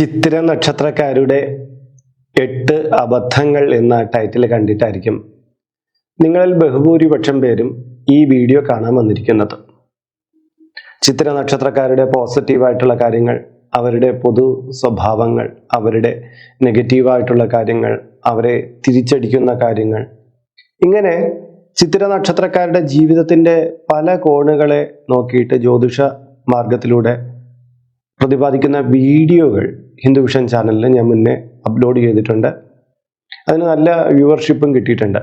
ചിത്തിര നക്ഷത്രക്കാരുടെ എട്ട് അബദ്ധങ്ങൾ എന്ന ടൈറ്റിൽ കണ്ടിട്ടായിരിക്കും നിങ്ങളിൽ ബഹുഭൂരിപക്ഷം പേരും ഈ വീഡിയോ കാണാൻ വന്നിരിക്കുന്നത്. ചിത്ര നക്ഷത്രക്കാരുടെ പോസിറ്റീവായിട്ടുള്ള കാര്യങ്ങൾ അവരുടെ പൊതു സ്വഭാവങ്ങൾ അവരുടെ നെഗറ്റീവായിട്ടുള്ള കാര്യങ്ങൾ അവരെ തിരിച്ചടിക്കുന്ന കാര്യങ്ങൾ. ഇങ്ങനെ ചിത്ര നക്ഷത്രക്കാരുടെ ജീവിതത്തിന്റെ പല കോണുകളെ നോക്കിയിട്ട് ജ്യോതിഷ മാർഗത്തിലൂടെ പ്രതിപാദിക്കുന്ന വീഡിയോകൾ ഹിന്ദു വിഷൻ ചാനലിൽ ഞാൻ മുന്നേ അപ്ലോഡ് ചെയ്തിട്ടുണ്ട്. അതിന് നല്ല വ്യൂവർഷിപ്പും കിട്ടിയിട്ടുണ്ട്.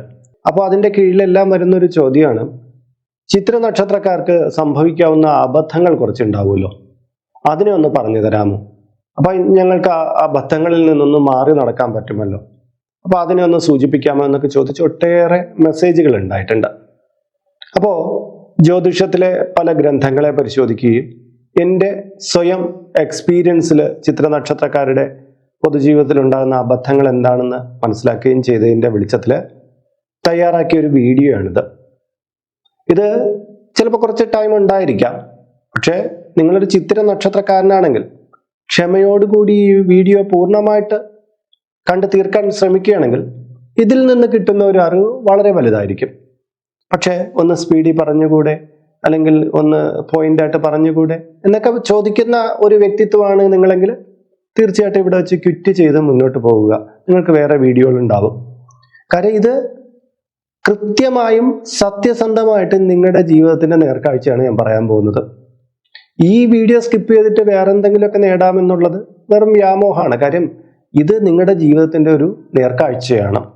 അപ്പോൾ അതിന്റെ കീഴിലെല്ലാം വരുന്നൊരു ചോദ്യമാണ് ചിത്ര നക്ഷത്രക്കാർക്ക് സംഭവിക്കാവുന്ന അബദ്ധങ്ങൾ കുറച്ചുണ്ടാവുമല്ലോ? അതിനെ ഒന്ന് പറഞ്ഞു തരാമോ? അപ്പോൾ ഞങ്ങൾക്ക് ആ അബദ്ധങ്ങളിൽ നിന്നൊന്ന് മാറി നടക്കാൻ പറ്റുമല്ലോ? അപ്പോൾ അതിനെ ഒന്ന് സൂചിപ്പിക്കാമോ എന്നൊക്കെ ചോദിച്ച് ഒട്ടേറെ മെസ്സേജുകൾ ഉണ്ടായിട്ടുണ്ട്. അപ്പോൾ ജ്യോതിഷത്തിലെ പല ഗ്രന്ഥങ്ങളെ പരിശോധിക്കുകയും എന്റെ സ്വയം എക്സ്പീരിയൻസിൽ ചിത്ര നക്ഷത്രക്കാരുടെ പൊതുജീവിതത്തിൽ ഉണ്ടാകുന്ന അബദ്ധങ്ങൾ എന്താണെന്ന് മനസ്സിലാക്കുകയും ചെയ്തതിന്റെ വെളിച്ചത്തിൽ തയ്യാറാക്കിയ ഒരു വീഡിയോ ആണിത് ഇത് ചിലപ്പോൾ കുറച്ച് ടൈം ഉണ്ടായിരിക്കാം. പക്ഷേ നിങ്ങളൊരു ചിത്ര നക്ഷത്രക്കാരനാണെങ്കിൽ ക്ഷമയോടുകൂടി ഈ വീഡിയോ പൂർണമായിട്ട് കണ്ടു തീർക്കാൻ ശ്രമിക്കുകയാണെങ്കിൽ ഇതിൽ നിന്ന് കിട്ടുന്ന ഒരു അറിവ് വളരെ വലുതായിരിക്കും. പക്ഷേ ഒന്ന് സ്പീഡിൽ പറഞ്ഞുകൂടെ? അല്ലെങ്കിൽ ഒന്ന് പോയിന്റ് ആയിട്ട് പറഞ്ഞുകൂടെ? എന്നൊക്കെ ചോദിക്കുന്ന ഒരു വ്യക്തിത്വമാണ് നിങ്ങളെങ്കിൽ തീർച്ചയായിട്ടും ഇവിടെ വെച്ച് ക്വിറ്റ് ചെയ്ത് മുന്നോട്ട് പോവുക. നിങ്ങൾക്ക് വേറെ വീഡിയോകൾ ഉണ്ടാവും. കാര്യം ഇത് കൃത്യമായും സത്യസന്ധമായിട്ട് നിങ്ങളുടെ ജീവിതത്തിന്റെ നേർക്കാഴ്ചയാണ് ഞാൻ പറയാൻ പോകുന്നത്. ഈ വീഡിയോ സ്കിപ്പ് ചെയ്തിട്ട് വേറെ എന്തെങ്കിലുമൊക്കെ നേടാമെന്നുള്ളത് വെറും വ്യാമോഹമാണ്. കാര്യം ഇത് നിങ്ങളുടെ ജീവിതത്തിന്റെ ഒരു നേർക്കാഴ്ചയാണ്.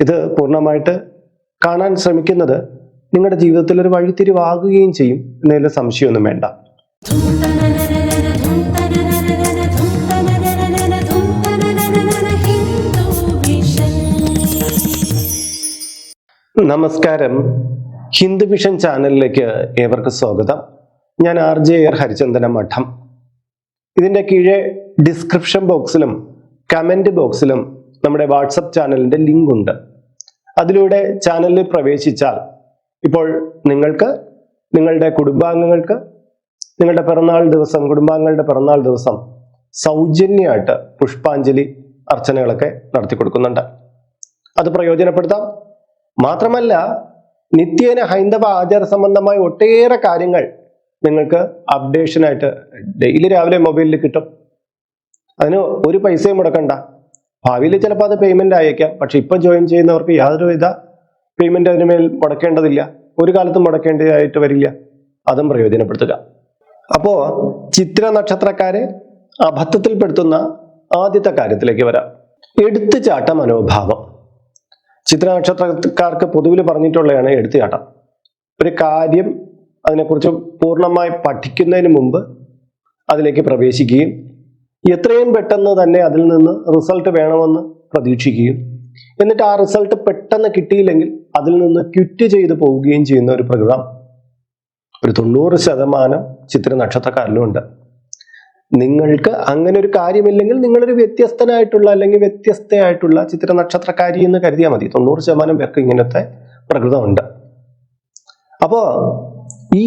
ഇത് പൂർണമായിട്ട് കാണാൻ ശ്രമിക്കുന്നത് നിങ്ങളുടെ ജീവിതത്തിൽ ഒരു വഴിത്തിരിവാകുകയും ചെയ്യും എന്നതിൽ സംശയമൊന്നും വേണ്ട. നമസ്കാരം. ഹിന്ദു വിഷൻ ചാനലിലേക്ക് ഏവർക്ക് സ്വാഗതം. ഞാൻ ആർ ജെ ആർ ഹരിചന്ദന മഠം. ഇതിന്റെ കീഴെ ഡിസ്ക്രിപ്ഷൻ ബോക്സിലും കമന്റ് ബോക്സിലും നമ്മുടെ വാട്സപ്പ് ചാനലിന്റെ ലിങ്ക് ഉണ്ട് അതിലൂടെ ചാനലിൽ പ്രവേശിച്ചാൽ ഇപ്പോൾ നിങ്ങൾക്ക് നിങ്ങളുടെ കുടുംബാംഗങ്ങൾക്ക് നിങ്ങളുടെ പിറന്നാൾ ദിവസം കുടുംബാംഗങ്ങളുടെ പിറന്നാൾ ദിവസം സൗജന്യമായിട്ട് പുഷ്പാഞ്ജലി അർച്ചനകളൊക്കെ നടത്തി കൊടുക്കുന്നുണ്ട്. അത് പ്രയോജനപ്പെടുത്താം. മാത്രമല്ല നിത്യേന ഹൈന്ദവ ആചാര സംബന്ധമായ ഒട്ടേറെ കാര്യങ്ങൾ നിങ്ങൾക്ക് അപ്ഡേഷനായിട്ട് ഡെയിലി രാവിലെ മൊബൈലിൽ കിട്ടും. അതിന് ഒരു പൈസയും മുടക്കണ്ട. ഭാവിയിൽ ചിലപ്പോൾ അത് പേയ്മെന്റ് ആയേക്കാം. പക്ഷെ ഇപ്പം ജോയിൻ ചെയ്യുന്നവർക്ക് യാതൊരുവിധ പേയ്മെന്റ് അതിന് മേൽ മുടക്കേണ്ടതില്ല. ഒരു കാലത്തും മുടക്കേണ്ടതായിട്ട് വരില്ല. അതും പ്രയോജനപ്പെടുത്തുക. അപ്പോ ചിത്ര നക്ഷത്രക്കാരെ അബദ്ധത്തിൽപ്പെടുത്തുന്ന ആദ്യത്തെ കാര്യത്തിലേക്ക് വരാം. എടുത്തുചാട്ട മനോഭാവം. ചിത്ര നക്ഷത്രക്കാർക്ക് പൊതുവിൽ പറഞ്ഞിട്ടുള്ളതാണ് എടുത്തുചാട്ടം. ഒരു കാര്യം അതിനെക്കുറിച്ച് പൂർണമായി പഠിക്കുന്നതിന് മുമ്പ് അതിലേക്ക് പ്രവേശിക്കുകയും എത്രയും പെട്ടെന്ന് തന്നെ അതിൽ നിന്ന് റിസൾട്ട് വേണമെന്ന് പ്രതീക്ഷിക്കുകയും. എന്നിട്ട് ആ റിസൾട്ട് പെട്ടെന്ന് കിട്ടിയില്ലെങ്കിൽ അതിൽ നിന്ന് ക്വിറ്റ് ചെയ്ത് പോവുകയും ചെയ്യുന്ന ഒരു പ്രകൃതം. ഒരു തൊണ്ണൂറ് ശതമാനം ചിത്ര നക്ഷത്രക്കാരിലും ഉണ്ട് നിങ്ങൾക്ക് അങ്ങനെ ഒരു കാര്യമില്ലെങ്കിൽ നിങ്ങളൊരു വ്യത്യസ്തനായിട്ടുള്ള അല്ലെങ്കിൽ വ്യത്യസ്തയായിട്ടുള്ള ചിത്ര നക്ഷത്രക്കാരി എന്ന് കരുതിയാൽ മതി. തൊണ്ണൂറ് ശതമാനം പേർക്ക് ഇങ്ങനത്തെ പ്രകൃതമുണ്ട്. അപ്പോ ഈ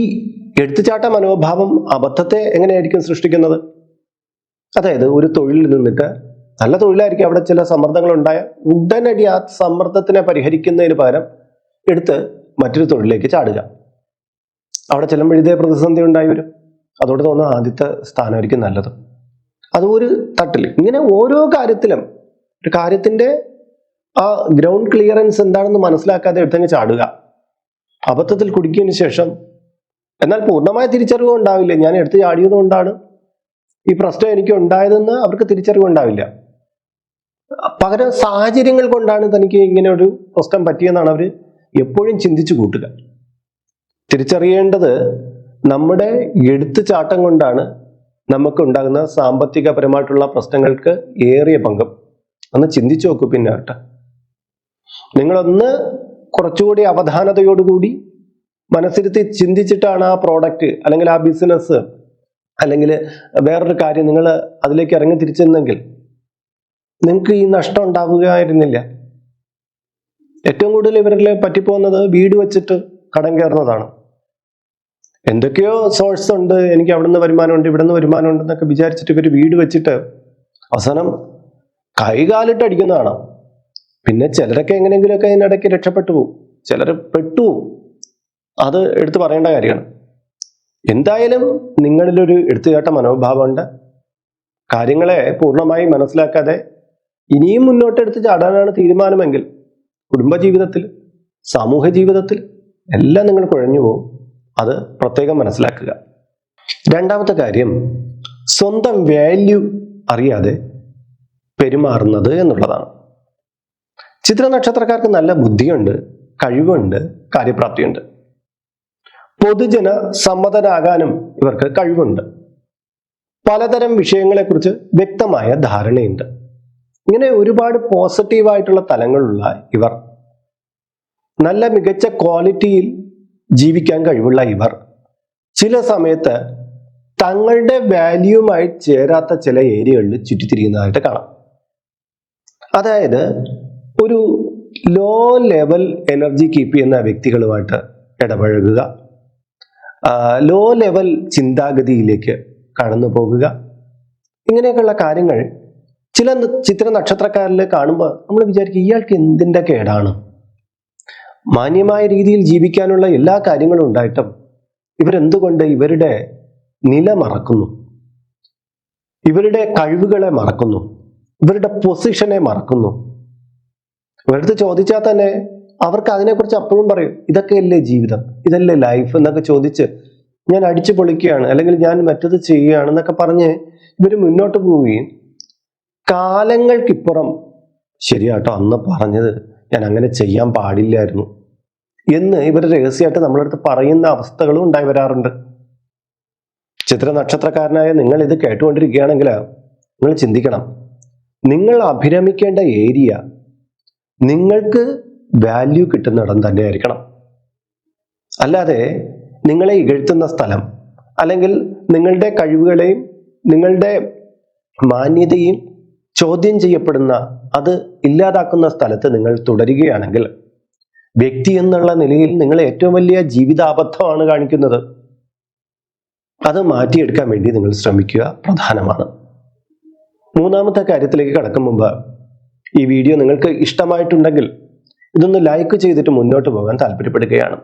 എടുത്തുചാട്ട മനോഭാവം അബദ്ധത്തെ എങ്ങനെയായിരിക്കും സൃഷ്ടിക്കുന്നത്? അതായത് ഒരു തൊഴിലിൽ നിന്നിട്ട് നല്ല തൊഴിലായിരിക്കും അവിടെ ചില സമ്മർദ്ദങ്ങൾ ഉണ്ടായ ഉടനടി ആ സമ്മർദ്ദത്തിനെ പരിഹരിക്കുന്നതിന് പകരം എടുത്ത് മറ്റൊരു തൊഴിലിലേക്ക് ചാടുക. അവിടെ ചെല്ലുമ്പോഴേ പ്രതിസന്ധി ഉണ്ടായി വരും. അതോട് തോന്നുന്ന ആദ്യത്തെ സ്ഥാനമായിരിക്കും നല്ലത്. അത് ഒരു തട്ടിൽ. ഇങ്ങനെ ഓരോ കാര്യത്തിലും ഒരു കാര്യത്തിന്റെ ആ ഗ്രൗണ്ട് ക്ലിയറൻസ് എന്താണെന്ന് മനസ്സിലാക്കാതെ എടുത്തങ്ങ് ചാടുക. അബദ്ധത്തിൽ കുടിക്കുന്നതിന് ശേഷം എന്നാൽ പൂർണമായ തിരിച്ചറിവ് ഉണ്ടാവില്ല? ഞാൻ എടുത്ത് ചാടിയത് കൊണ്ടാണ് ഈ പ്രശ്നം എനിക്ക് ഉണ്ടായതെന്ന് അവർക്ക് തിരിച്ചറിവ് ഉണ്ടാവില്ല. പകരം സാഹചര്യങ്ങൾ കൊണ്ടാണ് തനിക്ക് ഇങ്ങനെ ഒരു പ്രശ്നം പറ്റിയെന്നാണ് അവർ എപ്പോഴും ചിന്തിച്ചു കൂട്ടുക. തിരിച്ചറിയേണ്ടത് നമ്മുടെ എടുത്തുചാട്ടം കൊണ്ടാണ് നമുക്ക് ഉണ്ടാകുന്ന സാമ്പത്തികപരമായിട്ടുള്ള പ്രശ്നങ്ങൾക്ക് ഏറിയ പങ്കം. അന്ന് ചിന്തിച്ചു നോക്കൂ പിന്നെ കേട്ടോ. നിങ്ങളൊന്ന് കുറച്ചുകൂടി അവധാനതയോടുകൂടി മനസ്സിരുത്തി ചിന്തിച്ചിട്ടാണ് ആ പ്രോഡക്റ്റ് അല്ലെങ്കിൽ ആ ബിസിനസ് അല്ലെങ്കിൽ വേറൊരു കാര്യം നിങ്ങൾ അതിലേക്ക് ഇറങ്ങി തിരിച്ചെന്നെങ്കിൽ നിങ്ങൾക്ക് ഈ നഷ്ടം ഉണ്ടാകുകയായിരുന്നില്ല ഏറ്റവും കൂടുതൽ ഇവരിൽ പറ്റിപ്പോകുന്നത് വീട് വെച്ചിട്ട് കടം കയറുന്നതാണ്. എന്തൊക്കെയോ സോഴ്സ് ഉണ്ട്. എനിക്ക് അവിടുന്ന് വരുമാനമുണ്ട് ഇവിടുന്ന് വരുമാനമുണ്ട് എന്നൊക്കെ വിചാരിച്ചിട്ട് ഇവർ വീട് വെച്ചിട്ട് അവസാനം കൈകാലിട്ട് അടിക്കുന്നതാണ്. പിന്നെ ചിലരൊക്കെ എങ്ങനെയെങ്കിലുമൊക്കെ അതിനിടയ്ക്ക് രക്ഷപ്പെട്ടു പോകും ചിലർ പെട്ടുപോകും അത് എടുത്തു പറയേണ്ട കാര്യമാണ്. എന്തായാലും നിങ്ങളിലൊരു എടുത്തുകേട്ട മനോഭാവമുണ്ട്. കാര്യങ്ങളെ പൂർണമായി മനസ്സിലാക്കാതെ ഇനിയും മുന്നോട്ടെടുത്ത് ചാടാനാണ് തീരുമാനമെങ്കിൽ കുടുംബജീവിതത്തിൽ സാമൂഹ്യ ജീവിതത്തിൽ എല്ലാം നിങ്ങൾ കുഴഞ്ഞു പോകും അത് പ്രത്യേകം മനസ്സിലാക്കുക. രണ്ടാമത്തെ കാര്യം സ്വന്തം വാല്യൂ അറിയാതെ പെരുമാറുന്നത് എന്നുള്ളതാണ്. ചിത്ര നക്ഷത്രക്കാർക്ക് നല്ല ബുദ്ധിയുണ്ട് കഴിവുണ്ട് കാര്യപ്രാപ്തിയുണ്ട്. പൊതുജന സമ്മതരാകാനും ഇവർക്ക് കഴിവുണ്ട്. പലതരം വിഷയങ്ങളെക്കുറിച്ച് വ്യക്തമായ ധാരണയുണ്ട്. ഇങ്ങനെ ഒരുപാട് പോസിറ്റീവായിട്ടുള്ള തലങ്ങളുള്ള ഇവർ നല്ല മികച്ച ക്വാളിറ്റിയിൽ ജീവിക്കാൻ കഴിവുള്ള ഇവർ ചില സമയത്ത് തങ്ങളുടെ വാല്യൂമായി ചേരാത്ത ചില ഏരിയകളിൽ ചുറ്റിത്തിരിക്കുന്നതായിട്ട് കാണാം. അതായത് ഒരു ലോ ലെവൽ എനർജി കീപ്പ് ചെയ്യുന്ന വ്യക്തികളുമായിട്ട് ഇടപഴകുക ലോ ലെവൽ ചിന്താഗതിയിലേക്ക് കടന്നു പോകുക ഇങ്ങനെയൊക്കെയുള്ള കാര്യങ്ങൾ ചില ചിത്ര നക്ഷത്രക്കാരിൽ കാണുമ്പോൾ നമ്മൾ വിചാരിക്കും ഇയാൾക്ക് എന്തിന്റെ കേടാണ്? മാന്യമായ രീതിയിൽ ജീവിക്കാനുള്ള എല്ലാ കാര്യങ്ങളും ഉണ്ടായിട്ടും ഇവരെന്തുകൊണ്ട് ഇവരുടെ നില മറക്കുന്നു? ഇവരുടെ കഴിവുകളെ മറക്കുന്നു? ഇവരുടെ പൊസിഷനെ മറക്കുന്നു? ഇവരടുത്ത് ചോദിച്ചാൽ തന്നെ അവർക്ക് അതിനെക്കുറിച്ച് അപ്പോഴും പറയും ഇതൊക്കെയല്ലേ ജീവിതം? ഇതല്ലേ ലൈഫ്? എന്നൊക്കെ ചോദിച്ച് ഞാൻ അടിച്ചു പൊളിക്കുകയാണ്. അല്ലെങ്കിൽ ഞാൻ മറ്റത് ചെയ്യുകയാണ് എന്നൊക്കെ പറഞ്ഞ് ഇവർ മുന്നോട്ട് പോവുകയും കാലങ്ങൾക്കിപ്പുറം ശരിയാട്ടോ അന്ന് പറഞ്ഞത് ഞാൻ അങ്ങനെ ചെയ്യാൻ പാടില്ലായിരുന്നു. എന്ന് ഇവർ രഹസ്യമായിട്ട് നമ്മളടുത്ത് പറയുന്ന അവസ്ഥകളും ഉണ്ടായി വരാറുണ്ട്. ചിത്ര നക്ഷത്രക്കാരനായ നിങ്ങൾ ഇത് കേട്ടുകൊണ്ടിരിക്കുകയാണെങ്കിൽ നിങ്ങൾ ചിന്തിക്കണം. നിങ്ങൾ അഭിരമിക്കേണ്ട ഏരിയ നിങ്ങൾക്ക് വാല്യൂ കിട്ടുന്നിടം തന്നെ ആയിരിക്കണം അല്ലാതെ നിങ്ങളെ ഇകഴ്ത്തുന്ന സ്ഥലം അല്ലെങ്കിൽ നിങ്ങളുടെ കഴിവുകളെയും നിങ്ങളുടെ മാന്യതയും ചോദ്യം ചെയ്യപ്പെടുന്ന അത് ഇല്ലാതാക്കുന്ന സ്ഥലത്ത് നിങ്ങൾ തുടരുകയാണെങ്കിൽ വ്യക്തി എന്നുള്ള നിലയിൽ നിങ്ങൾ ഏറ്റവും വലിയ ജീവിതാബദ്ധമാണ് കാണിക്കുന്നത്. അത് മാറ്റിയെടുക്കാൻ വേണ്ടി നിങ്ങൾ ശ്രമിക്കുക പ്രധാനമാണ്. മൂന്നാമത്തെ കാര്യത്തിലേക്ക് കടക്കും മുമ്പ് ഈ വീഡിയോ നിങ്ങൾക്ക് ഇഷ്ടമായിട്ടുണ്ടെങ്കിൽ ഇതൊന്ന് ലൈക്ക് ചെയ്തിട്ട് മുന്നോട്ട് പോകാൻ താല്പര്യപ്പെടുകയാണ്.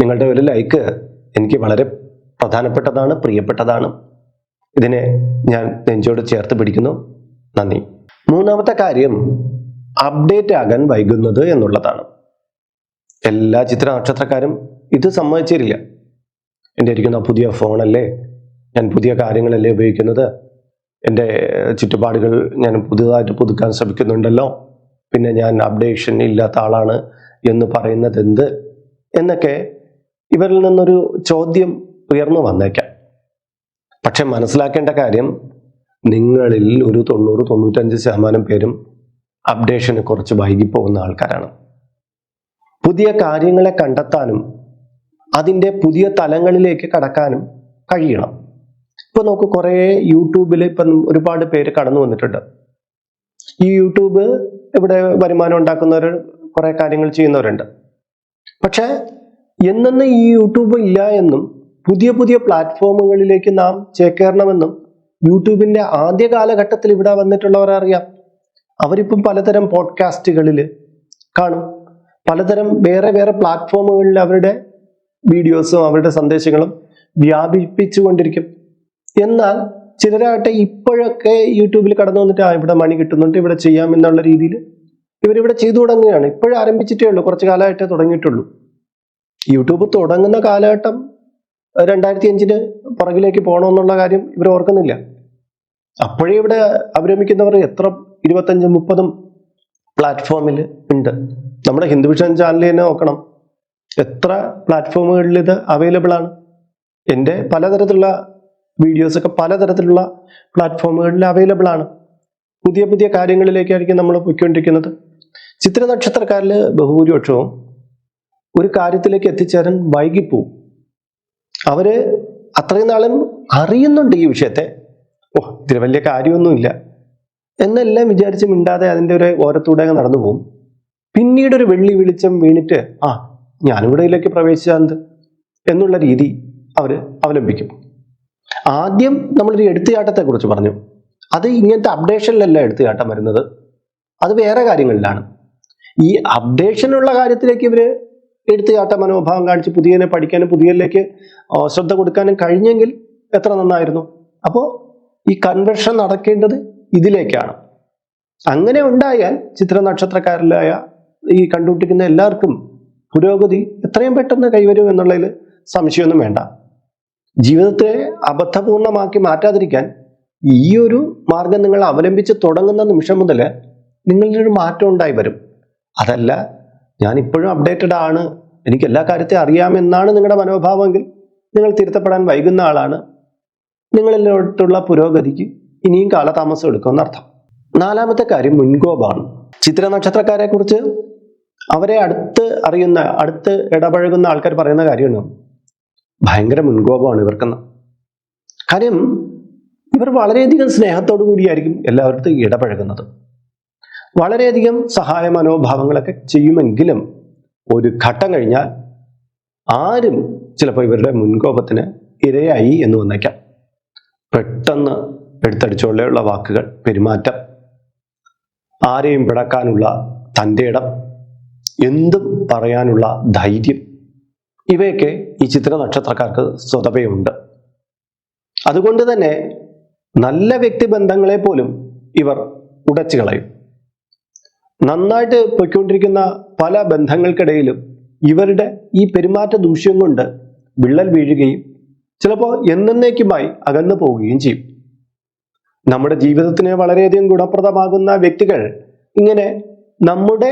നിങ്ങളുടെ ഒരു ലൈക്ക് എനിക്ക് വളരെ പ്രധാനപ്പെട്ടതാണ് പ്രിയപ്പെട്ടതാണ്. ഇതിനെ ഞാൻ നെഞ്ചോട് ചേർത്ത് പിടിക്കുന്നു. നന്ദി. മൂന്നാമത്തെ കാര്യം അപ്ഡേറ്റ് ആകാൻ വൈകുന്നത് എന്നുള്ളതാണ്. എല്ലാ ചിത്ര നക്ഷത്രക്കാരും ഇത് സമ്മതിച്ചിരില്ല. എന്റെ ഇരിക്കുന്ന പുതിയ ഫോണല്ലേ? ഞാൻ പുതിയ കാര്യങ്ങളല്ലേ ഉപയോഗിക്കുന്നത്? എന്റെ ചുറ്റുപാടുകൾ ഞാൻ പുതുതായിട്ട് പുതുക്കാൻ ശ്രമിക്കുന്നുണ്ടല്ലോ. പിന്നെ ഞാൻ അപ്ഡേഷൻ ഇല്ലാത്ത ആളാണ് എന്ന് പറയുന്നത് എന്ത് എന്നൊക്കെ ഇവരിൽ നിന്നൊരു ചോദ്യം ഉയർന്നു വന്നേക്കാം. പക്ഷെ മനസ്സിലാക്കേണ്ട കാര്യം നിങ്ങളിൽ ഒരു തൊണ്ണൂറ് തൊണ്ണൂറ്റഞ്ച് ശതമാനം പേരും അപ്ഡേഷന് കുറച്ച് വൈകിപ്പോകുന്ന ആൾക്കാരാണ്. പുതിയ കാര്യങ്ങളെ കണ്ടെത്താനും അതിന്റെ പുതിയ തലങ്ങളിലേക്ക് കടക്കാനും കഴിയണം. ഇപ്പൊ നോക്കൂ കുറേ യൂട്യൂബിൽ ഇപ്പൊ ഒരുപാട് പേര് കടന്നു വന്നിട്ടുണ്ട്. ഈ യൂട്യൂബ് ഇവിടെ വരുമാനം ഉണ്ടാക്കുന്നവർ കുറെ കാര്യങ്ങൾ ചെയ്യുന്നവരുണ്ട്. പക്ഷെ എന്നെന്ന് ഈ യൂട്യൂബ് ഇല്ല എന്നും പുതിയ പുതിയ പ്ലാറ്റ്ഫോമുകളിലേക്ക് നാം ചേക്കേറണമെന്നും യൂട്യൂബിന്റെ ആദ്യ കാലഘട്ടത്തിൽ ഇവിടെ വന്നിട്ടുള്ളവരറിയാം അവരിപ്പം പലതരം പോഡ്കാസ്റ്റുകളിൽ കാണും. പലതരം വേറെ വേറെ പ്ലാറ്റ്ഫോമുകളിൽ അവരുടെ വീഡിയോസും അവരുടെ സന്ദേശങ്ങളും വ്യാപിപ്പിച്ചുകൊണ്ടിരിക്കും. എന്നാൽ ചിലരാകട്ടെ ഇപ്പോഴൊക്കെ യൂട്യൂബിൽ കടന്നു വന്നിട്ട് ആ ഇവിടെ മണി കിട്ടുന്നുണ്ട് ഇവിടെ ചെയ്യാം എന്നുള്ള രീതിയിൽ ഇവരിവിടെ ചെയ്തു തുടങ്ങുകയാണ്. ഇപ്പോഴും ആരംഭിച്ചിട്ടേ ഉള്ളൂ കുറച്ച് കാലമായിട്ടേ തുടങ്ങിയിട്ടുള്ളൂ. യൂട്യൂബ് തുടങ്ങുന്ന കാലഘട്ടം രണ്ടായിരത്തി അഞ്ചിന് പുറകിലേക്ക് പോകണമെന്നുള്ള കാര്യം ഇവർ ഓർക്കുന്നില്ല. അപ്പോഴേ ഇവിടെ അഭിരമിക്കുന്നവർ എത്ര ഇരുപത്തഞ്ചും മുപ്പതും പ്ലാറ്റ്ഫോമിൽ ഉണ്ട്. നമ്മുടെ ഹിന്ദു വിഷൻ ചാനൽ തന്നെ നോക്കണം. എത്ര പ്ലാറ്റ്ഫോമുകളിൽ ഇത് അവൈലബിൾ ആണ്. എന്റെ പലതരത്തിലുള്ള വീഡിയോസ് ഒക്കെ പലതരത്തിലുള്ള പ്ലാറ്റ്ഫോമുകളിൽ അവൈലബിൾ ആണ്. പുതിയ പുതിയ കാര്യങ്ങളിലേക്കായിരിക്കും നമ്മൾ പൊയ്ക്കൊണ്ടിരിക്കുന്നത്. ചിത്ര നക്ഷത്രക്കാരിൽ ബഹുഭൂരിപക്ഷവും ഒരു കാര്യത്തിലേക്ക് എത്തിച്ചേരാൻ വൈകിപ്പോവും. അവർ അത്രയും നാളും അറിയുന്നുണ്ട് ഈ വിഷയത്തെ. ഓ ഇതിന് വലിയ കാര്യമൊന്നുമില്ല. എന്നെല്ലാം വിചാരിച്ച് മിണ്ടാതെ അതിന്റെ ഒരു ഓരത്തൂടെ നടന്നു പോകും പിന്നീട് ഒരു വെള്ളി വിളിച്ചം വീണിട്ട് ആ ഞാനിവിടെ ഇതിലേക്ക് പ്രവേശിച്ചത് എന്നുള്ള രീതി അവർ അവലംബിക്കും. ആദ്യം നമ്മളൊരു എടുത്തുചാട്ടത്തെ കുറിച്ച് പറഞ്ഞു. അത് ഇങ്ങനത്തെ അപ്ഡേഷനിലല്ല എടുത്തുചാട്ടം വരുന്നത്. അത് വേറെ കാര്യങ്ങളിലാണ്. ഈ അപ്ഡേഷനുള്ള കാര്യത്തിലേക്ക് ഇവർ എടുത്തു കാട്ടാൻ മനോഭാവം കാണിച്ച് പുതിയതിനെ പഠിക്കാനും പുതിയതിലേക്ക് ശ്രദ്ധ കൊടുക്കാനും കഴിഞ്ഞെങ്കിൽ എത്ര നന്നായിരുന്നു. അപ്പോൾ ഈ കൺവെർഷൻ നടക്കേണ്ടത് ഇതിലേക്കാണ്. അങ്ങനെ ഉണ്ടായാൽ ചിത്ര നക്ഷത്രക്കാരിലായ ഈ കണ്ടുപിടിക്കുന്ന എല്ലാവർക്കും പുരോഗതി എത്രയും പെട്ടെന്ന് കൈവരും എന്നുള്ളതിൽ സംശയമൊന്നും വേണ്ട. ജീവിതത്തെ അബദ്ധപൂർണമാക്കി മാറ്റാതിരിക്കാൻ ഈ ഒരു മാർഗം നിങ്ങൾ അവലംബിച്ച് തുടങ്ങുന്ന നിമിഷം മുതൽ നിങ്ങളിലൊരു മാറ്റം ഉണ്ടായി വരും. അതല്ല ഞാൻ ഇപ്പോഴും അപ്ഡേറ്റഡ് ആണ്. എനിക്ക് എല്ലാ കാര്യത്തെയും അറിയാമെന്നാണ് നിങ്ങളുടെ മനോഭാവമെങ്കിൽ നിങ്ങൾ തിരുത്തപ്പെടാൻ വൈകുന്ന ആളാണ്. നിങ്ങളിലോട്ടുള്ള പുരോഗതിക്ക് ഇനിയും കാലതാമസം എടുക്കുമെന്ന് അർത്ഥം നാലാമത്തെ കാര്യം മുൻകോപാണ്. ചിത്ര നക്ഷത്രക്കാരെ കുറിച്ച് അവരെ അടുത്ത് അറിയുന്ന അടുത്ത് ഇടപഴകുന്ന ആൾക്കാർ പറയുന്ന കാര്യമാണ്. ഭയങ്കര മുൻകോപമാണ് ഇവർക്കെന്ന്. കാര്യം ഇവർ വളരെയധികം സ്നേഹത്തോടു കൂടിയായിരിക്കും എല്ലാവരുടെ ഇടപഴകുന്നത്. വളരെയധികം സഹായ മനോഭാവങ്ങളൊക്കെ ചെയ്യുമെങ്കിലും ഒരു ഘട്ടം കഴിഞ്ഞാൽ ആരും ചിലപ്പോൾ ഇവരുടെ മുൻകോപത്തിന് ഇരയായി എന്ന് വന്നേക്കാം. പെട്ടെന്ന് എടുത്തടിച്ചുള്ള വാക്കുകൾ പെരുമാറ്റം ആരെയും പിടക്കാനുള്ള തന്റെ ഇടം എന്തും പറയാനുള്ള ധൈര്യം ഇവയൊക്കെ ഈ ചിത്ര നക്ഷത്രക്കാർക്ക് സ്വതവയുണ്ട് അതുകൊണ്ട് തന്നെ നല്ല വ്യക്തിബന്ധങ്ങളെ പോലും ഇവർ ഉടച്ചു കളയും. നന്നായിട്ട് പൊയ്ക്കൊണ്ടിരിക്കുന്ന പല ബന്ധങ്ങൾക്കിടയിലും ഇവരുടെ ഈ പെരുമാറ്റ ദൂഷ്യം കൊണ്ട് വിള്ളൽ വീഴുകയും ചിലപ്പോൾ എന്നേക്കുമായി അകന്നു പോവുകയും ചെയ്യും. നമ്മുടെ ജീവിതത്തിന് വളരെയധികം ഗുണപ്രദമാകുന്ന വ്യക്തികൾ ഇങ്ങനെ നമ്മുടെ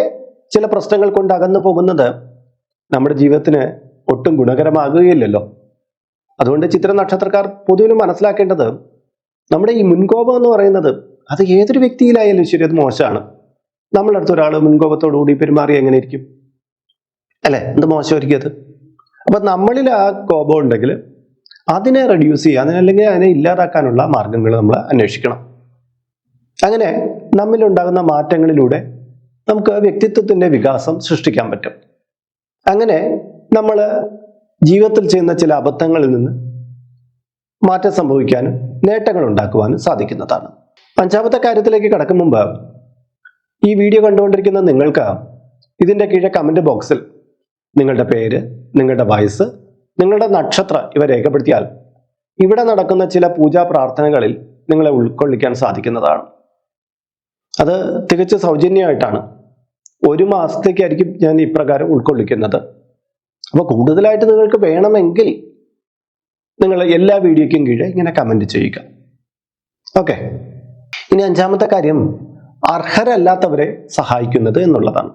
ചില പ്രശ്നങ്ങൾ കൊണ്ട് അകന്നു പോകുന്നത് നമ്മുടെ ജീവിതത്തിന് ഒട്ടും ഗുണകരമാകുകയില്ലല്ലോ. അതുകൊണ്ട് ചിത്ര നക്ഷത്രക്കാർ പൊതുവിൽ മനസ്സിലാക്കേണ്ടത് നമ്മുടെ ഈ മുൻകോപം എന്ന് പറയുന്നത് അത് ഏതൊരു വ്യക്തിയിലായാലും ശരി അത് മോശമാണ്. നമ്മളുടെ അടുത്ത് ഒരാൾ മുൻകോപത്തോടു കൂടി പെരുമാറി എങ്ങനെ ഇരിക്കും? അല്ലേ? എന്ത് മോശമായിരിക്കും അത്? അപ്പൊ നമ്മളിൽ ആ കോപം ഉണ്ടെങ്കിൽ അതിനെ റെഡ്യൂസ് ചെയ്യുക അതിനല്ലെങ്കിൽ അതിനെ ഇല്ലാതാക്കാനുള്ള മാർഗങ്ങൾ നമ്മൾ അന്വേഷിക്കണം. അങ്ങനെ നമ്മിലുണ്ടാകുന്ന മാറ്റങ്ങളിലൂടെ നമുക്ക് വ്യക്തിത്വത്തിന്റെ വികാസം സൃഷ്ടിക്കാൻ പറ്റും. അങ്ങനെ നമ്മൾ ജീവിതത്തിൽ ചെയ്യുന്ന ചില അബദ്ധങ്ങളിൽ നിന്ന് മാറ്റം സംഭവിക്കാനും നേട്ടങ്ങൾ ഉണ്ടാക്കുവാനും സാധിക്കുന്നതാണ്. അഞ്ചാമത്തെ കാര്യത്തിലേക്ക് കടക്കും മുമ്പ് ഈ വീഡിയോ കണ്ടുകൊണ്ടിരിക്കുന്ന നിങ്ങൾക്ക് ഇതിന്റെ കീഴെ കമന്റ് ബോക്സിൽ നിങ്ങളുടെ പേര് നിങ്ങളുടെ വയസ്സ് നിങ്ങളുടെ നക്ഷത്രം ഇവ രേഖപ്പെടുത്തിയാൽ ഇവിടെ നടക്കുന്ന ചില പൂജാ പ്രാർത്ഥനകളിൽ നിങ്ങളെ ഉൾക്കൊള്ളിക്കാൻ സാധിക്കുന്നതാണ്. അത് തികച്ചും സൗജന്യമായിട്ടാണ്. ഒരു മാസത്തേക്കായിരിക്കും ഞാൻ ഇപ്രകാരം ഉൾക്കൊള്ളിക്കുന്നത്. അപ്പോൾ കൂടുതലായിട്ട് നിങ്ങൾക്ക് വേണമെങ്കിൽ നിങ്ങൾ എല്ലാ വീഡിയോയ്ക്കും കീഴെ ഇങ്ങനെ കമന്റ് ചെയ്യുക. ഓക്കെ ഇനി അഞ്ചാമത്തെ കാര്യം. അർഹരല്ലാത്തവരെ സഹായിക്കുന്നത് എന്നുള്ളതാണ്.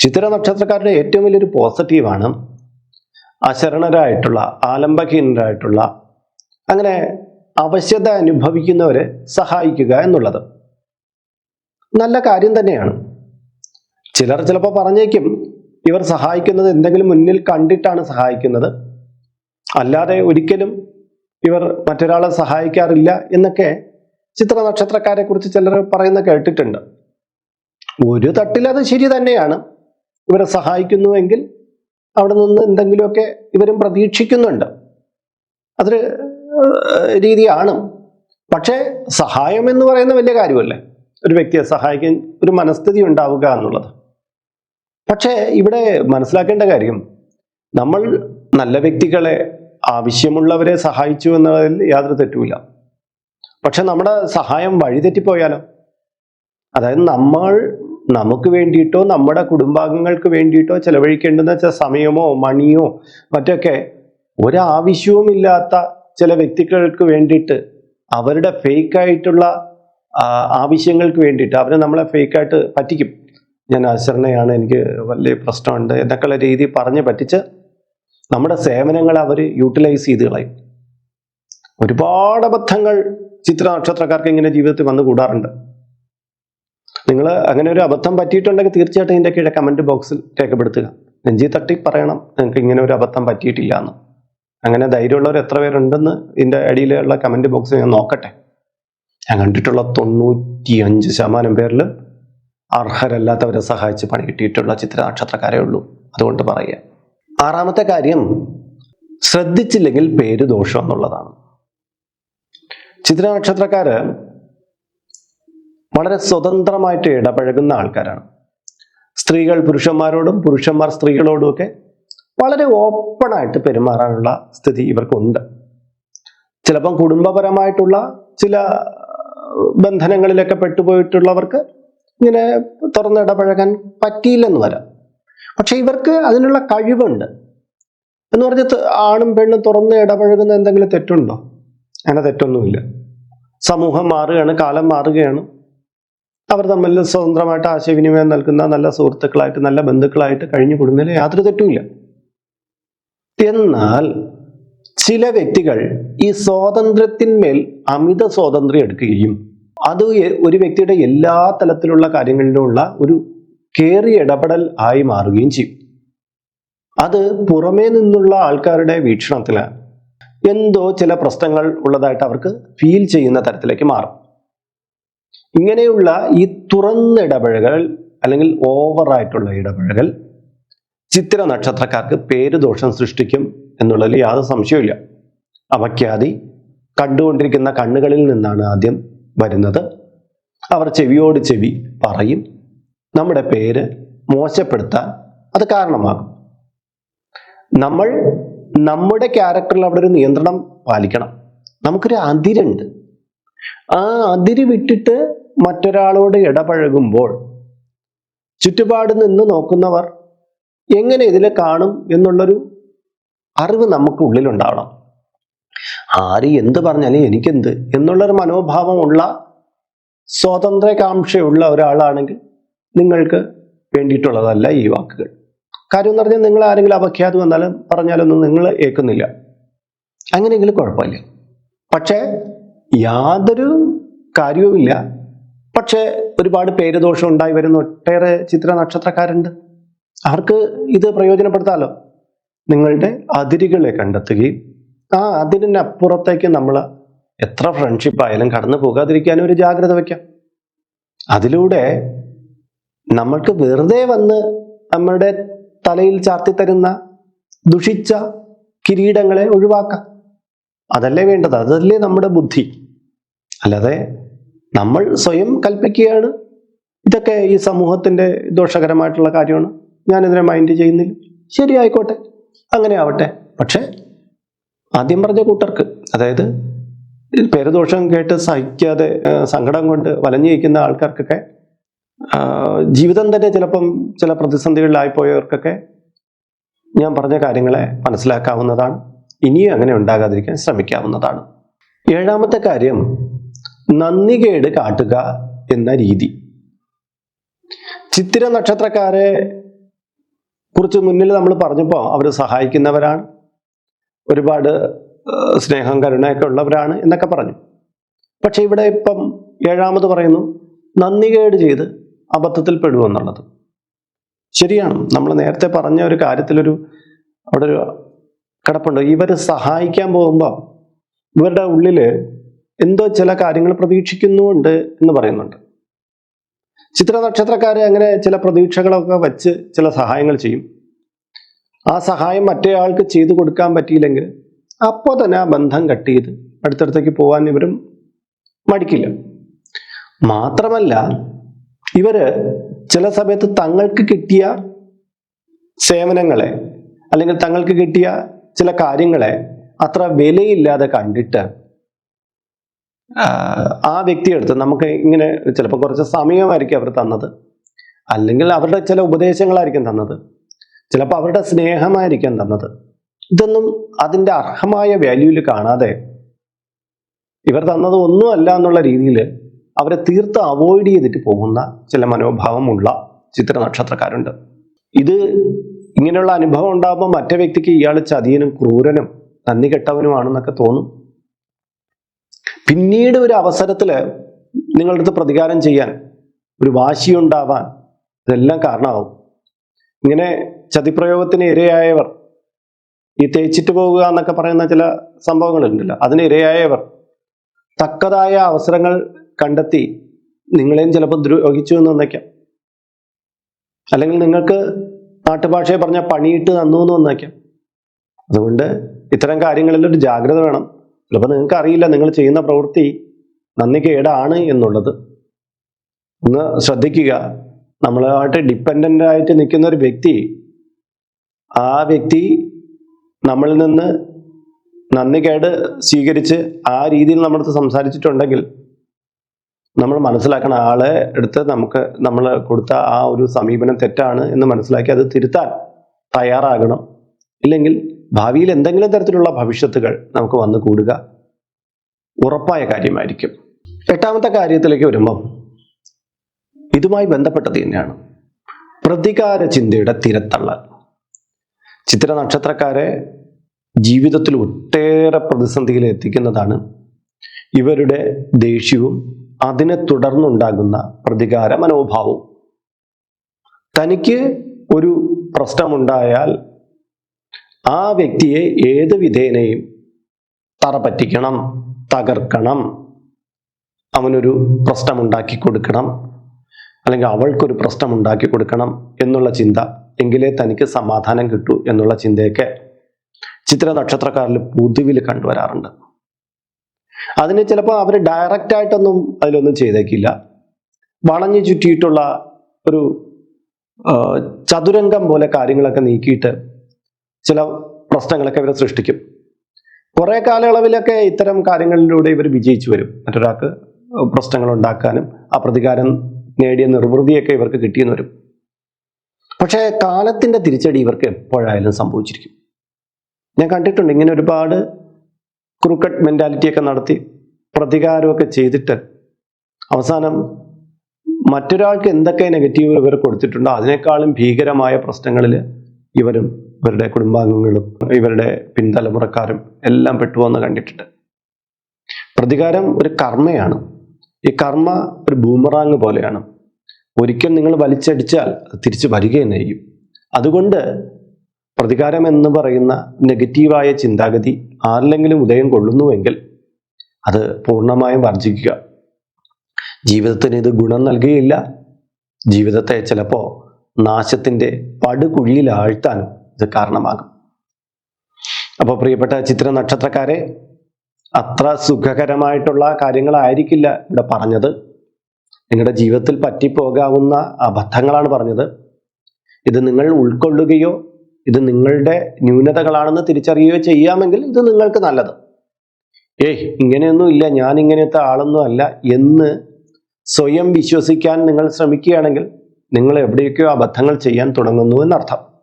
ചിത്ര നക്ഷത്രക്കാരുടെ ഏറ്റവും വലിയൊരു പോസിറ്റീവാണ് അശരണരായിട്ടുള്ള ആലംബഹീനരായിട്ടുള്ള അങ്ങനെ അവശ്യത അനുഭവിക്കുന്നവരെ സഹായിക്കുക എന്നുള്ളത് നല്ല കാര്യം തന്നെയാണ്. ചിലർ ചിലപ്പോൾ പറഞ്ഞേക്കും ഇവർ സഹായിക്കുന്നത് എന്തെങ്കിലും മുന്നിൽ കണ്ടിട്ടാണ് സഹായിക്കുന്നത്. അല്ലാതെ ഒരിക്കലും ഇവർ മറ്റൊരാളെ സഹായിക്കാറില്ല എന്നൊക്കെ ചിത്ര നക്ഷത്രക്കാരെ കുറിച്ച് ചിലർ പറയുന്ന കേട്ടിട്ടുണ്ട്. ഒരു തട്ടിൽ അത് ശരി തന്നെയാണ്. ഇവരെ സഹായിക്കുന്നുവെങ്കിൽ അവിടെ നിന്ന് എന്തെങ്കിലുമൊക്കെ ഇവരും പ്രതീക്ഷിക്കുന്നുണ്ട്. അതൊരു രീതിയാണ്. പക്ഷേ സഹായം എന്ന് പറയുന്ന വലിയ കാര്യമല്ലേ? ഒരു വ്യക്തിയെ സഹായിക്കാൻ ഒരു മനസ്ഥിതി ഉണ്ടാവുക എന്നുള്ളത്. പക്ഷേ ഇവിടെ മനസ്സിലാക്കേണ്ട കാര്യം നമ്മൾ നല്ല വ്യക്തികളെ ആവശ്യമുള്ളവരെ സഹായിച്ചു എന്നതിൽ യാതൊരു തെറ്റുമില്ല. പക്ഷെ നമ്മുടെ സഹായം വഴിതെറ്റിപ്പോയാലോ? അതായത് നമ്മൾ നമുക്ക് വേണ്ടിയിട്ടോ നമ്മുടെ കുടുംബാംഗങ്ങൾക്ക് വേണ്ടിയിട്ടോ ചെലവഴിക്കേണ്ടുന്ന ചില സമയമോ മണിയോ മറ്റൊക്കെ ഒരാവശ്യവുമില്ലാത്ത ചില വ്യക്തികൾക്ക് വേണ്ടിയിട്ട് അവരുടെ ഫേക്കായിട്ടുള്ള ആവശ്യങ്ങൾക്ക് വേണ്ടിയിട്ട് അവരെ നമ്മളെ ഫേക്കായിട്ട് പറ്റിക്കും. ഞാൻ ആശ്രണയാണ് എനിക്ക് വലിയ പ്രശ്നമുണ്ട് എന്നൊക്കെയുള്ള രീതി പറഞ്ഞ് പറ്റിച്ച് നമ്മുടെ സേവനങ്ങൾ അവർ യൂട്ടിലൈസ് ചെയ്ത് കളയും. ഒരുപാട് അബദ്ധങ്ങൾ ചിത്ര നക്ഷത്രക്കാർക്ക് ഇങ്ങനെ ജീവിതത്തിൽ വന്നു കൂടാറുണ്ട്. നിങ്ങൾ അങ്ങനെ ഒരു അബദ്ധം പറ്റിയിട്ടുണ്ടെങ്കിൽ തീർച്ചയായിട്ടും ഇതിന്റെ കീഴെ കമന്റ് ബോക്സിൽ രേഖപ്പെടുത്തുക. നെഞ്ചി തട്ടി പറയണം നിങ്ങൾക്ക് ഇങ്ങനെ ഒരു അബദ്ധം പറ്റിയിട്ടില്ല എന്ന്. അങ്ങനെ ധൈര്യമുള്ളവർ എത്ര പേരുണ്ടെന്ന് ഇതിന്റെ അടിയിലുള്ള കമന്റ് ബോക്സ് ഞാൻ നോക്കട്ടെ. ഞാൻ കണ്ടിട്ടുള്ള തൊണ്ണൂറ്റി അഞ്ച് ശതമാനം പേരിൽ അർഹരല്ലാത്തവരെ സഹായിച്ച് പണി കിട്ടിയിട്ടുള്ള ചിത്ര നക്ഷത്രക്കാരേ ഉള്ളൂ. അതുകൊണ്ട് പറയുക. ആറാമത്തെ കാര്യം ശ്രദ്ധിച്ചില്ലെങ്കിൽ പേര് ദോഷം എന്നുള്ളതാണ്. ചിത്ര നക്ഷത്രക്കാര് വളരെ സ്വതന്ത്രമായിട്ട് ഇടപഴകുന്ന ആൾക്കാരാണ്. സ്ത്രീകൾ പുരുഷന്മാരോടും പുരുഷന്മാർ സ്ത്രീകളോടും ഒക്കെ വളരെ ഓപ്പണായിട്ട് പെരുമാറാനുള്ള സ്ഥിതി ഇവർക്കുണ്ട്. ചിലപ്പം കുടുംബപരമായിട്ടുള്ള ചില ബന്ധനങ്ങളിലൊക്കെ പെട്ടുപോയിട്ടുള്ളവർക്ക് ഇങ്ങനെ തുറന്നിടപഴകാൻ പറ്റിയില്ലെന്ന് വരാം. പക്ഷെ ഇവർക്ക് അതിനുള്ള കഴിവുണ്ട്. എന്ന് പറഞ്ഞ് ആണും പെണ്ണും തുറന്ന് ഇടപഴകുന്ന എന്തെങ്കിലും തെറ്റുണ്ടോ? അങ്ങനെ തെറ്റൊന്നുമില്ല. സമൂഹം മാറുകയാണ് കാലം മാറുകയാണ്. അവർ തമ്മിൽ സ്വതന്ത്രമായിട്ട് ആശയവിനിമയം നൽകുന്ന നല്ല സുഹൃത്തുക്കളായിട്ട് നല്ല ബന്ധുക്കളായിട്ട് കഴിഞ്ഞു കൂടുന്നതിൽ യാതൊരു തെറ്റുമില്ല. എന്നാൽ ചില വ്യക്തികൾ ഈ സ്വാതന്ത്ര്യത്തിന്മേൽ അമിത സ്വാതന്ത്ര്യം എടുക്കുകയും അത് ഒരു വ്യക്തിയുടെ എല്ലാ തലത്തിലുള്ള കാര്യങ്ങളിലുമുള്ള ഒരു കേറിയ ഇടപെടൽ ആയി മാറുകയും ചെയ്യും. അത് പുറമേ നിന്നുള്ള ആൾക്കാരുടെ വീക്ഷണത്തിൽ എന്തോ ചില പ്രശ്നങ്ങൾ ഉള്ളതായിട്ട് അവർക്ക് ഫീൽ ചെയ്യുന്ന തരത്തിലേക്ക് മാറും. ഇങ്ങനെയുള്ള ഈ തുറന്ന ഇടപഴകൽ അല്ലെങ്കിൽ ഓവറായിട്ടുള്ള ഇടപഴകൽ ചിത്ര നക്ഷത്രക്കാർക്ക് പേരുദോഷം സൃഷ്ടിക്കും എന്നുള്ളതിൽ യാതൊരു സംശയമില്ല അവഖ്യാതി കണ്ടുകൊണ്ടിരിക്കുന്ന കണ്ണുകളിൽ നിന്നാണ് ആദ്യം വരുന്നത്. അവർ ചെവിയോട് ചെവി പറയും. നമ്മുടെ പേര് മോശപ്പെടുത്താൻ അത് കാരണമാകും. നമ്മൾ നമ്മുടെ ക്യാരക്ടറിൽ അവിടെ ഒരു നിയന്ത്രണം പാലിക്കണം. നമുക്കൊരു അതിരുണ്ട്. ആ അതിര് വിട്ടിട്ട് മറ്റൊരാളോട് ഇടപഴകുമ്പോൾ ചുറ്റുപാട് നിന്ന് നോക്കുന്നവർ എങ്ങനെ ഇതിലെ കാണും എന്നുള്ളൊരു അറിവ് നമുക്ക് ഉള്ളിലുണ്ടാവണം. ആര് എന്ത് പറഞ്ഞാലും എനിക്കെന്ത് എന്നുള്ളൊരു മനോഭാവമുള്ള സ്വാതന്ത്ര്യകാംക്ഷയുള്ള ഒരാളാണെങ്കിൽ നിങ്ങൾക്ക് വേണ്ടിയിട്ടുള്ളതല്ല ഈ വാക്കുകൾ. കാര്യം എന്ന് പറഞ്ഞാൽ നിങ്ങൾ ആരെങ്കിലും അപഖ്യാതി വന്നാലും പറഞ്ഞാലൊന്നും നിങ്ങൾ ഏൽക്കുന്നില്ല. അങ്ങനെയെങ്കിലും കുഴപ്പമില്ല. പക്ഷേ യാതൊരു കാര്യവുമില്ല. പക്ഷേ ഒരുപാട് പേരുദോഷം ഉണ്ടായി വരുന്ന ഒട്ടേറെ ചിത്ര നക്ഷത്രക്കാരുണ്ട്. അവർക്ക് ഇത് പ്രയോജനപ്പെടുത്താമല്ലോ നിങ്ങളുടെ അതിരുകളെ കണ്ടെത്തുകയും ആ അതിരിനപ്പുറത്തേക്ക് നമ്മൾ എത്ര ഫ്രണ്ട്ഷിപ്പ് ആയാലും കടന്നു പോകാതിരിക്കാനും ഒരു ജാഗ്രത വയ്ക്കാം അതിലൂടെ നമ്മൾക്ക് വെറുതെ വന്ന് നമ്മുടെ തലയിൽ ചാർത്തി തരുന്ന ദുഷിച്ച കിരീടങ്ങളെ ഒഴിവാക്കാം. അതല്ലേ വേണ്ടത്? അതല്ലേ നമ്മുടെ ബുദ്ധി. അല്ലാതെ നമ്മൾ സ്വയം കൽപ്പിക്കുകയാണ്. ഇതൊക്കെ ഈ സമൂഹത്തിന്റെ ദോഷകരമായിട്ടുള്ള കാര്യമാണ്. ഞാനിതിനെ മൈൻഡ് ചെയ്യുന്നില്ല. ശരി ആയിക്കോട്ടെ. അങ്ങനെ ആവട്ടെ. പക്ഷെ ആദ്യം പറഞ്ഞ കൂട്ടർക്ക് അതായത് പേരുദോഷം കേട്ട് സഹിക്കാതെ സങ്കടം കൊണ്ട് വലഞ്ഞിരിക്കുന്ന ആൾക്കാർക്കൊക്കെ ജീവിതം തന്നെ ചിലപ്പം ചില പ്രതിസന്ധികളിലായിപ്പോയവർക്കൊക്കെ ഞാൻ പറഞ്ഞ കാര്യങ്ങളെ മനസ്സിലാക്കാവുന്നതാണ്. ഇനിയും അങ്ങനെ ഉണ്ടാകാതിരിക്കാൻ ശ്രമിക്കാവുന്നതാണ്. ഏഴാമത്തെ കാര്യം നന്ദികേട് കാട്ടുക എന്ന രീതി. ചിത്തിര നക്ഷത്രക്കാരെ കുറിച്ച് മുന്നിൽ നമ്മൾ പറഞ്ഞപ്പോൾ അവർ സഹായിക്കുന്നവരാണ്. ഒരുപാട് സ്നേഹം കരുണയൊക്കെ ഉള്ളവരാണ് എന്നൊക്കെ പറഞ്ഞു. പക്ഷെ ഇവിടെ ഇപ്പം ഏഴാമത് പറയുന്നു നന്ദികേട് ചെയ്ത് അബദ്ധത്തിൽ പെടുമെന്നുള്ളത് ശരിയാണ്. നമ്മൾ നേരത്തെ പറഞ്ഞ ഒരു കാര്യത്തിലൊരു അവിടെ ഒരു കിടപ്പുണ്ട്. ഇവർ സഹായിക്കാൻ പോകുമ്പോൾ ഇവരുടെ ഉള്ളിൽ എന്തോ ചില കാര്യങ്ങൾ പ്രതീക്ഷിക്കുന്നുണ്ട് എന്ന് പറയുന്നുണ്ട്. ചിത്ര നക്ഷത്രക്കാരെ അങ്ങനെ ചില പ്രതീക്ഷകളൊക്കെ വെച്ച് ചില സഹായങ്ങൾ ചെയ്യും. ആ സഹായം മറ്റേയാൾക്ക് ചെയ്തു കൊടുക്കാൻ പറ്റിയില്ലെങ്കിൽ അപ്പോൾ തന്നെ ആ ബന്ധം കട്ട് ചെയ്ത് അടുത്തടുത്തേക്ക് പോകാൻ ഇവരും മടിക്കില്ല. മാത്രമല്ല ഇവർ ചില സമയത്ത് തങ്ങൾക്ക് കിട്ടിയ സേവനങ്ങളെ അല്ലെങ്കിൽ തങ്ങൾക്ക് കിട്ടിയ ചില കാര്യങ്ങളെ അത്ര വിലയില്ലാതെ കണ്ടിട്ട് ആ, വ്യക്തിയെടുത്ത് നമുക്ക് ഇങ്ങനെ ചിലപ്പോൾ കുറച്ച് സമയമായിരിക്കും അവർ തന്നത്. അല്ലെങ്കിൽ അവരുടെ ചില ഉപദേശങ്ങളായിരിക്കും തന്നത്. ചിലപ്പോൾ അവരുടെ സ്നേഹമായിരിക്കും തന്നത്. ഇതൊന്നും അതിന്റെ അർഹമായ വാല്യൂവിൽ കാണാതെ ഇവർ തന്നത് ഒന്നുമല്ല എന്നുള്ള രീതിയിൽ അവരെ തീർത്ത് അവോയ്ഡ് ചെയ്തിട്ട് പോകുന്ന ചില മനോഭാവമുള്ള ചിത്ര നക്ഷത്രക്കാരുണ്ട് ഇത് ഇങ്ങനെയുള്ള അനുഭവം ഉണ്ടാകുമ്പോൾ മറ്റേ വ്യക്തിക്ക് ഇയാൾ ചതിയനും ക്രൂരനും നന്ദി കെട്ടവനുമാണെന്നൊക്കെ തോന്നും. പിന്നീട് ഒരു അവസരത്തിൽ നിങ്ങളുടെ അടുത്ത് പ്രതികാരം ചെയ്യാൻ ഒരു വാശിയുണ്ടാവാൻ ഇതെല്ലാം കാരണമാവും. ഇങ്ങനെ ചതിപ്രയോഗത്തിന് ഇരയായവർ ഈ തേച്ചിട്ട് പോകുക എന്നൊക്കെ പറയുന്ന ചില സംഭവങ്ങളുണ്ടല്ലോ. അതിന് ഇരയായവർ തക്കതായ അവസരങ്ങൾ കണ്ടെത്തി നിങ്ങളെയും ചിലപ്പോൾ ദ്രോഹിച്ചു എന്ന് വന്നേക്കാം. അല്ലെങ്കിൽ നിങ്ങൾക്ക് നാട്ടുഭാഷയെ പറഞ്ഞ പണിയിട്ട് തന്നു എന്ന് വന്നേക്കാം. അതുകൊണ്ട് ഇത്തരം കാര്യങ്ങളിൽ ഒരു ജാഗ്രത വേണം. ചിലപ്പോൾ നിങ്ങൾക്ക് അറിയില്ല നിങ്ങൾ ചെയ്യുന്ന പ്രവൃത്തി നന്ദി കേടാണ് എന്നുള്ളത്. ഒന്ന് ശ്രദ്ധിക്കുക നമ്മളായിട്ട് ഡിപ്പെൻഡന്റ് ആയിട്ട് നിൽക്കുന്ന ഒരു വ്യക്തി ആ വ്യക്തി നമ്മളിൽ നിന്ന് നന്ദി കേട് സ്വീകരിച്ച് ആ രീതിയിൽ നമ്മളടുത്ത് സംസാരിച്ചിട്ടുണ്ടെങ്കിൽ നമ്മൾ മനസ്സിലാക്കണം ആളെ എടുത്ത് നമുക്ക് നമ്മൾ കൊടുത്ത ആ ഒരു സമീപനം തെറ്റാണ് എന്ന് മനസ്സിലാക്കി അത് തിരുത്താൻ തയ്യാറാകണം. ഇല്ലെങ്കിൽ ഭാവിയിൽ എന്തെങ്കിലും തരത്തിലുള്ള ഭവിഷ്യത്തുകൾ നമുക്ക് വന്നു കൂടുക. ഉറപ്പായ കാര്യമായിരിക്കും. എട്ടാമത്തെ കാര്യത്തിലേക്ക് വരുമ്പം ഇതുമായി ബന്ധപ്പെട്ടത് തന്നെയാണ്. പ്രതികാര ചിന്തയുടെ തിരത്തള്ളൽ. ചിത്ര നക്ഷത്രക്കാരെ ജീവിതത്തിൽ ഒട്ടേറെ പ്രതിസന്ധിയിൽ എത്തിക്കുന്നതാണ് ഇവരുടെ ദേഷ്യവും അതിനെ തുടർന്നുണ്ടാകുന്ന പ്രതികാര മനോഭാവവും. തനിക്ക് ഒരു പ്രശ്നമുണ്ടായാൽ ആ വ്യക്തിയെ ഏത് വിധേനയും തറ പറ്റിക്കണം തകർക്കണം. അവനൊരു പ്രശ്നമുണ്ടാക്കി കൊടുക്കണം അല്ലെങ്കിൽ അവൾക്കൊരു പ്രശ്നമുണ്ടാക്കി കൊടുക്കണം എന്നുള്ള ചിന്ത എങ്കിലേ തനിക്ക് സമാധാനം കിട്ടൂ എന്നുള്ള ചിന്തയൊക്കെ ചിത്ര നക്ഷത്രക്കാരിൽ പൊതുവിൽ കണ്ടുവരാറുണ്ട്. അതിന് ചിലപ്പോൾ അവർ ഡയറക്റ്റ് ആയിട്ടൊന്നും അതിലൊന്നും ചെയ്തേക്കില്ല. വളഞ്ഞു ചുറ്റിയിട്ടുള്ള ഒരു ചതുരംഗം പോലെ കാര്യങ്ങളൊക്കെ നീക്കിയിട്ട് ചില പ്രശ്നങ്ങളൊക്കെ ഇവർ സൃഷ്ടിക്കും. കുറേ കാലയളവിലൊക്കെ ഇത്തരം കാര്യങ്ങളിലൂടെ ഇവർ വിജയിച്ചു വരും. മറ്റൊരാൾക്ക് പ്രശ്നങ്ങൾ ഉണ്ടാക്കാനും ആ പ്രതികാരം നേടിയ നിർവൃതിയൊക്കെ ഇവർക്ക് കിട്ടിയെന്ന് വരും. പക്ഷേ കാലത്തിന്റെ തിരിച്ചടി ഇവർക്ക് എപ്പോഴായാലും സംഭവിച്ചിരിക്കും. ഞാൻ കണ്ടിട്ടുണ്ട് ഇങ്ങനെ ഒരുപാട് ക്രൂക്കറ്റ് മെന്റാലിറ്റിയൊക്കെ നടത്തി പ്രതികാരമൊക്കെ ചെയ്തിട്ട് അവസാനം മറ്റൊരാൾക്ക് എന്തൊക്കെ നെഗറ്റീവ് ഇവർ കൊടുത്തിട്ടുണ്ടോ അതിനേക്കാളും ഭീകരമായ പ്രശ്നങ്ങളിൽ ഇവരും ഇവരുടെ കുടുംബാംഗങ്ങളും ഇവരുടെ പിൻതലമുറക്കാരും എല്ലാം പെട്ടുപോകുന്ന കണ്ടിട്ടുണ്ട്. പ്രതികാരം ഒരു കർമ്മയാണ്. ഈ കർമ്മ ഒരു ബൂമറാങ് പോലെയാണ്. ഒരിക്കൽ നിങ്ങൾ വലിച്ചടിച്ചാൽ തിരിച്ചു വരിക തന്നെ ചെയ്യും. അതുകൊണ്ട് പ്രതികാരം എന്ന് പറയുന്ന നെഗറ്റീവായ ചിന്താഗതി ആരിലെങ്കിലും ഉദയം കൊള്ളുന്നുവെങ്കിൽ അത് പൂർണമായും വർജിക്കുക. ജീവിതത്തിന് ഇത് ഗുണം നൽകുകയില്ല. ജീവിതത്തെ ചിലപ്പോൾ നാശത്തിന്റെ പടുകുഴിയിൽ ആഴ്ത്താനും ഇത് കാരണമാകും. അപ്പോൾ പ്രിയപ്പെട്ട ചിത്ര നക്ഷത്രക്കാരെ അത്ര സുഖകരമായിട്ടുള്ള കാര്യങ്ങളായിരിക്കില്ല ഇവിടെ പറഞ്ഞത്. നിങ്ങളുടെ ജീവിതത്തിൽ പറ്റിപ്പോകാവുന്ന അബദ്ധങ്ങളാണ് പറഞ്ഞത്. ഇത് നിങ്ങൾ ഉൾക്കൊള്ളുകയോ ഇത് നിങ്ങളുടെ ന്യൂനതകളാണെന്ന് തിരിച്ചറിയുകയോ ചെയ്യാമെങ്കിൽ ഇത് നിങ്ങൾക്ക് നല്ലത്. ഏയ് ഇങ്ങനെയൊന്നും ഇല്ല. ഞാൻ ഇങ്ങനത്തെ ആളൊന്നും അല്ല എന്ന് സ്വയം വിശ്വസിക്കാൻ നിങ്ങൾ ശ്രമിക്കുകയാണെങ്കിൽ നിങ്ങൾ എവിടെയൊക്കെയോ അബദ്ധങ്ങൾ ചെയ്യാൻ തുടങ്ങുന്നു എന്നർത്ഥം.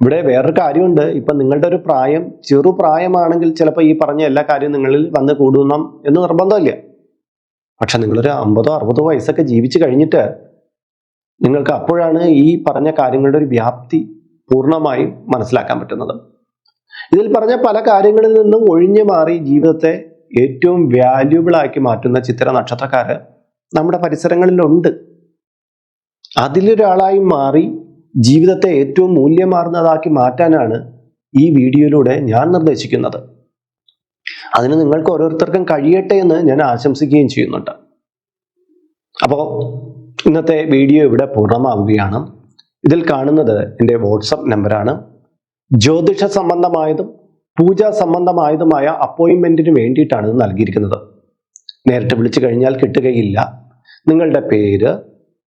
ഇവിടെ വേറൊരു കാര്യമുണ്ട്. ഇപ്പം നിങ്ങളുടെ ഒരു പ്രായം ചെറുപ്രായമാണെങ്കിൽ ചിലപ്പോൾ ഈ പറഞ്ഞ എല്ലാ കാര്യവും നിങ്ങളിൽ വന്ന് കൂടുണം എന്ന് നിർബന്ധമില്ല. പക്ഷെ നിങ്ങളൊരു അമ്പതോ അറുപതോ വയസ്സൊക്കെ ജീവിച്ചു കഴിഞ്ഞിട്ട് നിങ്ങൾക്ക് അപ്പോഴാണ് ഈ പറഞ്ഞ കാര്യങ്ങളുടെ ഒരു വ്യാപ്തി പൂർണമായും മനസ്സിലാക്കാൻ പറ്റുന്നത്. ഇതിൽ പറഞ്ഞ പല കാര്യങ്ങളിൽ നിന്നും ഒഴിഞ്ഞു മാറി ജീവിതത്തെ ഏറ്റവും വാല്യുബിൾ ആക്കി മാറ്റുന്ന ചിത്ര നക്ഷത്രക്കാര് നമ്മുടെ പരിസരങ്ങളിലുണ്ട്. അതിലൊരാളായി മാറി ജീവിതത്തെ ഏറ്റവും മൂല്യമാർന്നതാക്കി മാറ്റാനാണ് ഈ വീഡിയോയിലൂടെ ഞാൻ നിർദ്ദേശിക്കുന്നത്. അതിന് നിങ്ങൾക്ക് ഓരോരുത്തർക്കും കഴിയട്ടെ എന്ന് ഞാൻ ആശംസിക്കുകയും ചെയ്യുന്നുണ്ട്. അപ്പോൾ ഇന്നത്തെ വീഡിയോ ഇവിടെ പൂർണമാവുകയാണ്. ഇതിൽ കാണുന്നത് എന്റെ വാട്സപ്പ് നമ്പറാണ്. ജ്യോതിഷ സംബന്ധമായതും പൂജാ സംബന്ധമായതുമായ അപ്പോയിൻമെന്റിന് വേണ്ടിയിട്ടാണ് ഇത് നൽകിയിരിക്കുന്നത്. നേരിട്ട് വിളിച്ചു കഴിഞ്ഞാൽ കിട്ടുകയില്ല. നിങ്ങളുടെ പേര്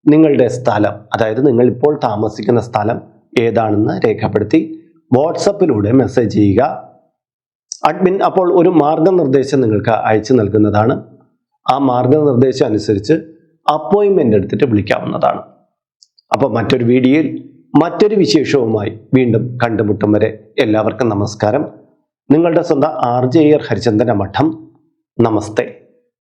നിങ്ങളുടെ സ്ഥലം അതായത് നിങ്ങൾ ഇപ്പോൾ താമസിക്കുന്ന സ്ഥലം ഏതാണെന്ന് രേഖപ്പെടുത്തി വാട്സപ്പിലൂടെ മെസ്സേജ് ചെയ്യുക. അഡ്മിൻ അപ്പോൾ ഒരു മാർഗനിർദ്ദേശം നിങ്ങൾക്ക് അയച്ചു നൽകുന്നതാണ്. ആ മാർഗനിർദ്ദേശം അനുസരിച്ച് അപ്പോയിൻമെന്റ് എടുത്തിട്ട് വിളിക്കാവുന്നതാണ്. അപ്പോൾ മറ്റൊരു വീഡിയോയിൽ മറ്റൊരു വിശേഷവുമായി വീണ്ടും കണ്ടുമുട്ടും വരെ എല്ലാവർക്കും നമസ്കാരം. നിങ്ങളുടെ സ്വന്തം ആർ ജെ ഹരിചന്ദന മഠം. നമസ്തേ.